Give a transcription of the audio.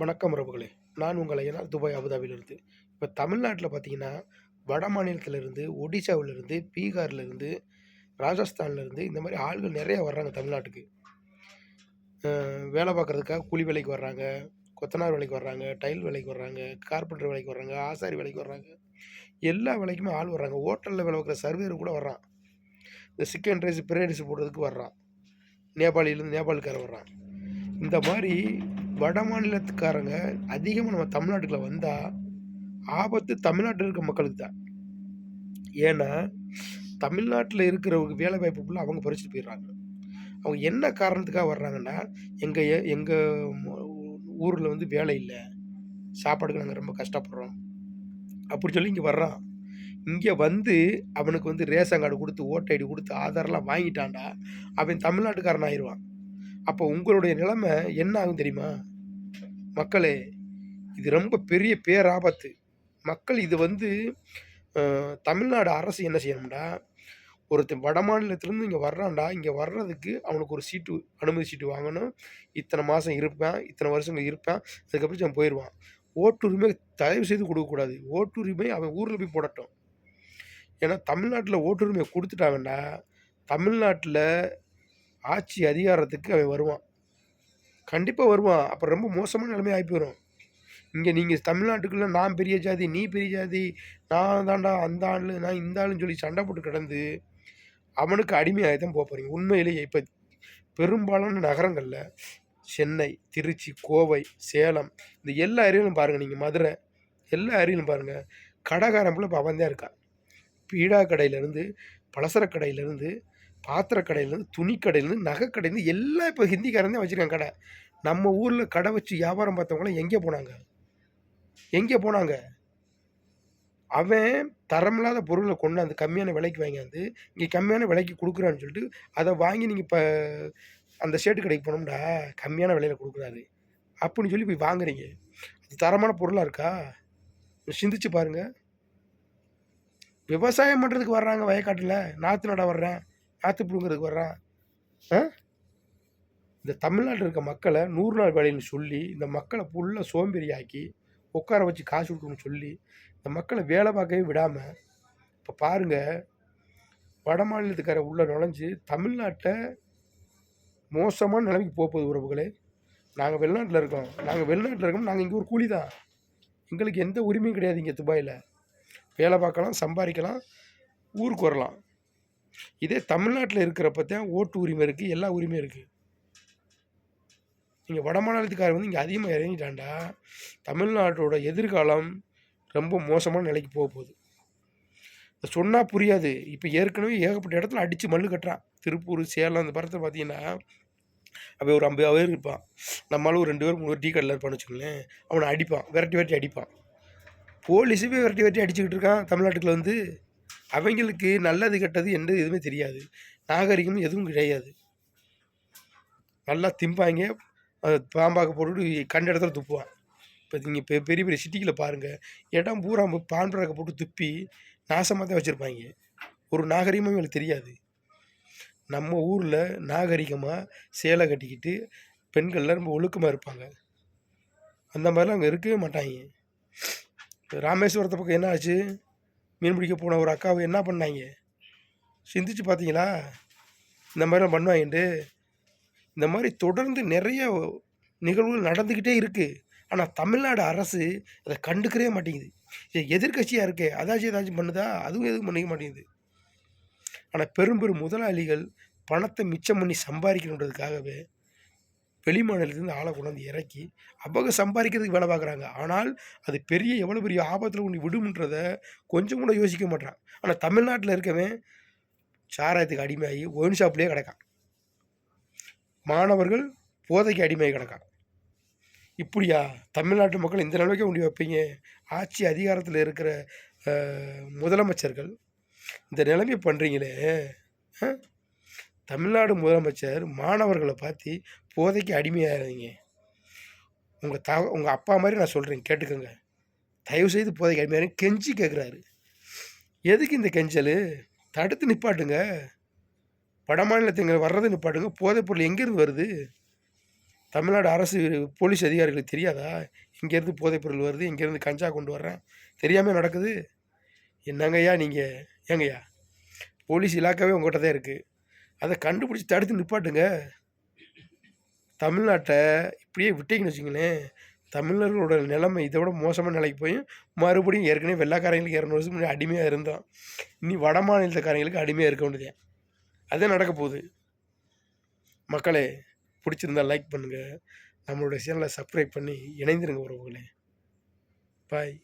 வணக்கம் உறவுகளே. நான் உங்கள் ஐயனார் துபாய் அபுதாபியிலிருந்து. இப்போ தமிழ்நாட்டில் பார்த்தீங்கன்னா வட மாநிலத்திலிருந்து ஒடிசாவிலிருந்து பீகார்லேருந்து ராஜஸ்தான்லேருந்து இந்த மாதிரி ஆள்கள் நிறையா வர்றாங்க தமிழ்நாட்டுக்கு. வேலை பார்க்குறதுக்காக கூலி வேலைக்கு வர்றாங்க கொத்தனார் வேலைக்கு வர்றாங்க டைல் வேலைக்கு வர்றாங்க கார்பெண்டர் வேலைக்கு வர்றாங்க ஆசாரி வேலைக்கு வர்றாங்க. எல்லா வேலைக்குமே ஆள் வர்றாங்க. ஹோட்டலில் வேலை பார்க்குற சர்வேர் கூட வர்றான். இந்த சிக்கன் ரைஸ் பிரியாணி ரைஸ் போடுறதுக்கு வர்றான். நேபாளிலேருந்து நேபாளுக்கார வர்றான். இந்த மாதிரி வட மாநிலத்துக்காரங்க அதிகமாக நம்ம தமிழ்நாட்டுக்குள்ள வந்தால் ஆபத்து தமிழ்நாட்டில் இருக்க மக்களுக்கு தான். ஏன்னா தமிழ்நாட்டில் இருக்கிறவங்க வேலை வாய்ப்பு ஃபுல்லாக அவங்க பறிச்சுட்டு போயிடுறாங்க. அவங்க என்ன காரணத்துக்காக வர்றாங்கன்னா எங்கள் எங்கள் ஊரில் வந்து வேலை இல்லை. சாப்பாடுக்கு நாங்கள் ரொம்ப கஷ்டப்படுறோம். அப்படி சொல்லி இங்கே வர்றான். இங்கே வந்து அவனுக்கு வந்து ரேஷன் கார்டு கொடுத்து ஓட்டு ஐடி கொடுத்து ஆதாரெலாம் வாங்கிட்டான்டா அவன் தமிழ்நாட்டுக்காரன் ஆயிடுவான் அப்போ உங்களுடைய நிலைமை என்ன ஆகும் தெரியுமா? மக்களே இது ரொம்ப பெரிய பேராபத்து. மக்கள் இது வந்து தமிழ்நாடு அரசு என்ன செய்யணும்டா? ஒருத்தன் வட மாநிலத்திலேருந்து இங்கே வர்றான்டா இங்கே வர்றதுக்கு அவனுக்கு ஒரு சீட்டு அனுமதி சீட்டு வாங்கணும். இத்தனை மாதம் இருப்பேன் இத்தனை வருஷங்கள் இருப்பேன் அதுக்கப்புறம் அவன் போயிடுவான். ஓட்டுரிமை தயவு செய்து கொடுக்கக்கூடாது. ஓட்டுரிமை அவன் ஊரில் போய் போடட்டும். ஏன்னா தமிழ்நாட்டில் ஓட்டுரிமை கொடுத்துட்டாங்கன்னா தமிழ்நாட்டில் ஆட்சி அதிகாரத்துக்கு அவன் வருவான். கண்டிப்பாக வருவான் அப்போ ரொம்ப மோசமான நிலைமை ஆகி போயிடும் இங்கே நீங்கள் தமிழ்நாட்டுக்குள்ளே நான் பெரிய ஜாதி நீ பெரிய ஜாதி நான் தாண்டா அந்த ஆள் நான் இந்த ஆளுன்னு சொல்லி சண்டை போட்டு கிடந்து அவனுக்கு அடிமையாகி தான் போக போகிறீங்க உண்மையிலேயே இப்போ பெரும்பாலான நகரங்களில் சென்னை திருச்சி கோவை சேலம் இந்த எல்லா ஏரியாவிலும் பாருங்கள் நீங்கள் மதுரை எல்லா ஏரியாவிலும் பாருங்கள் கடைக்காரன் போல இப்போ அவன் தான் இருக்கான். பீடா கடையிலேருந்து பலசர கடையிலேருந்து பாத்திர கடையிலேருந்து துணி கடையிலேருந்து நகை கடையிலேருந்து எல்லாம் இப்போ ஹிந்திக்காரன் வச்சுருக்காங்க கடை. நம்ம ஊரில் கடை வச்சு வியாபாரம் பார்த்தவங்களாம் எங்கே போனாங்க? எங்கே போனாங்க? அவன் தரமில்லாத பொருளை கொண்டாந்து கம்மியான விலைக்கு வாங்கியாந்து இங்கே கம்மியான விலைக்கு கொடுக்குறான்னு சொல்லிட்டு அதை வாங்கி நீங்கள் இப்போ அந்த ஷேட்டு கடைக்கு போனோம்டா கம்மியான விலையில் கொடுக்குறாரு. அப்படின்னு சொல்லி போய் வாங்குறீங்க. அது தரமான பொருளாக இருக்கா? சிந்திச்சு பாருங்க. விவசாயம் பண்ணுறதுக்கு வர்றாங்க வயக்காட்டில். நாற்று நட வர்றேன். நாற்று பிடுங்கிறதுக்கு வர்றான் ஆ? இந்த தமிழ்நாட்டில் இருக்க மக்களை நூறு நாள் வேலைன்னு சொல்லி இந்த மக்களை ஃபுல்லாக சோம்பேறியாக்கி உட்கார வச்சு காசு கொடுக்கணும்னு சொல்லி இந்த மக்களை வேலை பார்க்கவே விடாமல் இப்போ பாருங்கள் வட மாநிலத்துக்கார உள்ளே நுழைஞ்சு தமிழ்நாட்டை மோசமான நிலைமைக்கு போகுது உறவுகளே. நாங்கள் வெளிநாட்டில் இருக்கோம். நாங்கள் வெளிநாட்டில் இருக்கோம். நாங்கள் இங்கே ஒரு கூலி தான். எங்களுக்கு எந்த உரிமையும் கிடையாது இங்கே துபாயில். வேலை பார்க்கலாம் சம்பாதிக்கலாம் ஊருக்கு வரலாம். இதே தமிழ்நாட்டில் இருக்கிறப்ப தான் ஓட்டு உரிமை இருக்குது எல்லா உரிமையும் இருக்குது நீங்கள் வட மாநிலத்துக்காரர் வந்து இங்கே அதிகமாக இறங்கிட்டாண்டா தமிழ்நாட்டோட எதிர்காலம் ரொம்ப மோசமான நிலைக்கு போக போகுது. சொன்னால் புரியாது. இப்போ ஏற்கனவே ஏகப்பட்ட இடத்துல அடித்து மல்லு கட்டுறான். திருப்பூர் சேலம் அந்த படத்தை பார்த்தீங்கன்னா அவன் ஒரு ஐம்பது பேர் இருப்பான். நம்மளால ஒரு ரெண்டு பேர் மூணு பேர் டீ கடையில் இருப்பான்னு வச்சுக்கோங்களேன். அவனை அடிப்பான் விரட்டி விரட்டி அடிப்பான். போலீஸுமே விரட்டி விரட்டி அடிச்சுக்கிட்டு இருக்கான். தமிழ்நாட்டுக்குள்ள வந்து அவங்களுக்கு நல்லது கெட்டது என்று எதுவுமே தெரியாது. நாகரிகம் எதுவும் கிடையாது. நல்லா திம்பாங்க. பாம்பாக்க போட்டுட்டு கண்ட இடத்துல துப்புவான். இப்போ நீங்கள் பெ பெரிய பெரிய சிட்டிகளில் பாருங்கள் இடம் பூரா பான்பிராக்க போட்டு துப்பி நாசமாக தான் வச்சுருப்பாங்க. ஒரு நாகரிகமும் எங்களுக்கு தெரியாது. நம்ம ஊரில் நாகரிகமாக சேலை கட்டிக்கிட்டு பெண்கள்லாம் ரொம்ப ஒழுக்கமாக இருப்பாங்க. அந்த மாதிரிலாம் அங்கே இருக்கவே மாட்டாங்க. ராமேஸ்வரத்தை பக்கம் என்ன ஆச்சு? மீன் பிடிக்க போன ஒரு அக்காவை என்ன பண்ணாங்க? சிந்திச்சு பார்த்தீங்களா? இந்த மாதிரிலாம் பண்ணுவாங்கன்ட்டு. இந்த மாதிரி தொடர்ந்து நிறைய நிகழ்வுகள் நடந்துக்கிட்டே இருக்குது ஆனால் தமிழ்நாடு அரசு அதை கண்டுக்கவே மாட்டேங்குது. இது எதிர்க்கட்சியாக இருக்கே அதாச்சும் ஏதாச்சும் பண்ணுதா? அதுவும் எதுவும் பண்ணிக்க மாட்டேங்குது. ஆனால் பெரும் பெரும் முதலாளிகள் பணத்தை மிச்சம் பண்ணி சம்பாதிக்கணுன்றதுக்காகவே வெளி மாநிலத்திலேருந்து ஆளை கொண்டாந்து இறக்கி அவங்க சம்பாதிக்கிறதுக்கு வேலை பார்க்குறாங்க. ஆனால் அது பெரிய எவ்வளோ பெரிய ஆபத்தில் கொண்டு விடும்ன்றத கொஞ்சம் கூட யோசிக்க மாட்டான் ஆனால் தமிழ்நாட்டில் இருக்கவன் சாராயத்துக்கு அடிமையாகி ஒயின் ஷாப்லேயே கிடக்கான். மாணவர்கள் போதைக்கு அடிமையாகி கிடக்கான். இப்படியா தமிழ்நாட்டு மக்கள் இந்த நிலைமைக்கு கொண்டு வைப்பீங்க? ஆட்சி அதிகாரத்தில் இருக்கிற முதலமைச்சர்கள் இந்த நிலைமை பண்ணுறீங்களே தமிழ்நாடு முதலமைச்சர் மாணவர்களை பார்த்து போதைக்கு அடிமையாகிறீங்க உங்கள் த உங்கள் அப்பா மாதிரி நான் சொல்கிறேன் கேட்டுக்கோங்க. தயவு செய்து போதைக்கு அடிமையாக கெஞ்சி கேட்குறாரு எதுக்கு இந்த கெஞ்சல்? தடுத்து நிப்பாட்டுங்க. வட மாநிலத்துங்க வர்றது நிப்பாட்டுங்க. போதைப் பொருள் எங்கேருந்து வருது? தமிழ்நாடு அரசு போலீஸ் அதிகாரிகளுக்கு தெரியாதா? இங்கேருந்து போதைப்பொருள் வருது? இங்கேருந்து கஞ்சா கொண்டு வர்றேன்? தெரியாமல் நடக்குது? என்னங்கய்யா நீங்கள் ஏங்கய்யா? போலீஸ் இலாக்காவே உங்கள்கிட்ட தான் இருக்குது அதை கண்டுபிடிச்சி தடுத்து நிப்பாட்டுங்க. தமிழ்நாட்டை இப்படியே விட்டீங்கன்னு வச்சுங்களேன் தமிழர்களோட நிலைமை இதை விட மோசமான நிலைக்கு போய் மறுபடியும் ஏற்கனவே வெள்ளைக்காரங்களுக்கு இரநூறு வருஷத்துக்கு முன்னாடி அடிமையாக இருந்தோம். இனி வட மாநிலத்துக்காரங்களுக்கு அடிமையாக இருக்க வேண்டியது அதே நடக்க போகுது. மக்களே பிடிச்சிருந்தா லைக் பண்ணுங்கள் நம்மளுடைய சேனலை சப்ஸ்கிரைப் பண்ணி இணைந்திருங்க உறவுகளே. பாய்